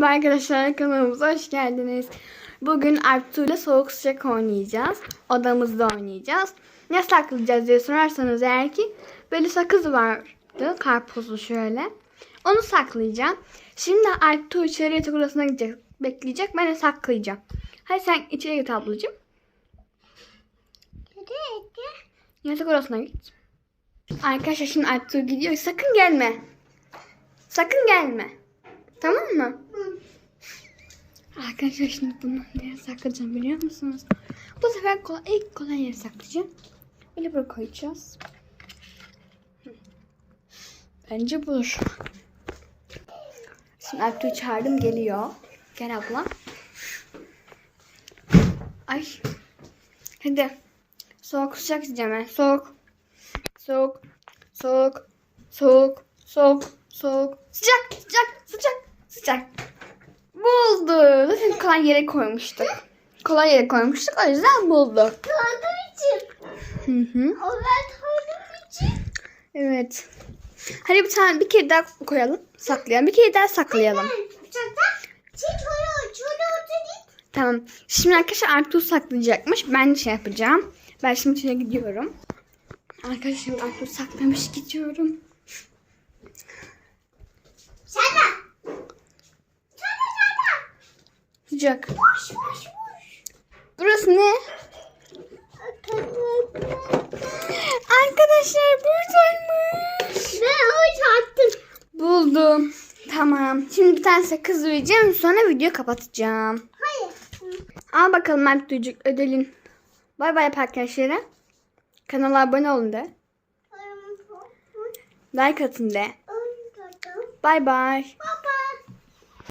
Merhaba arkadaşlar kanalımıza hoş geldiniz. Bugün Artu ile soğuk sıcak oynayacağız. Odamızda oynayacağız. Ne saklayacağız diye sorarsanız eğer ki böyle sakız vardı karpuzlu şöyle. Onu saklayacağım. Şimdi Artu içeri yatak odasına gidecek. Bekleyecek. Ben de saklayacağım. Hadi sen içeri git ablacığım. Yatak odasına git. Arkadaşlar şimdi Artu gidiyor. Sakın gelme. Sakın gelme. Tamam mı? Arkadaşlar şimdi bunu nereye saklayacağım biliyor musunuz? Bu sefer kolay, ilk kolay yere saklayacağım. Böyle buraya koyacağız. Bence budur. Şimdi Artu'yu çağırdım geliyor. Gel abla. Ay. Hadi. Soğuk sıcak diyeceğim ben. Soğuk. Soğuk. Soğuk. Soğuk. Soğuk. Soğuk. Sıcak. Sıcak. Sıcak. Sıcak. Buldu. Zaten kolay yere koymuştuk. Kolay yere koymuştuk. O yüzden buldu. Tanrım için. Hı hı. O ben tanrım için. Evet. Hadi bir tane bir kere daha koyalım. Saklayalım. Bir kere daha saklayalım. Tamam. Şimdi arkadaşlar Artu saklayacakmış. Ben şey yapacağım. Ben şimdi içine gidiyorum. Arkadaşlar şimdi Artu saklamış gidiyorum. Sıcak. Boş boş boş. Burası ne? Arkadaşlar buradaymış. Ben o attım. Buldum. Tamam. Şimdi bir tane sakız vereceğim. Sonra video kapatacağım. Hayır. Al bakalım Mert Duycuk ödülün. Bay bay arkadaşlara. Kanala abone olun de. Like atın de. Bay bay.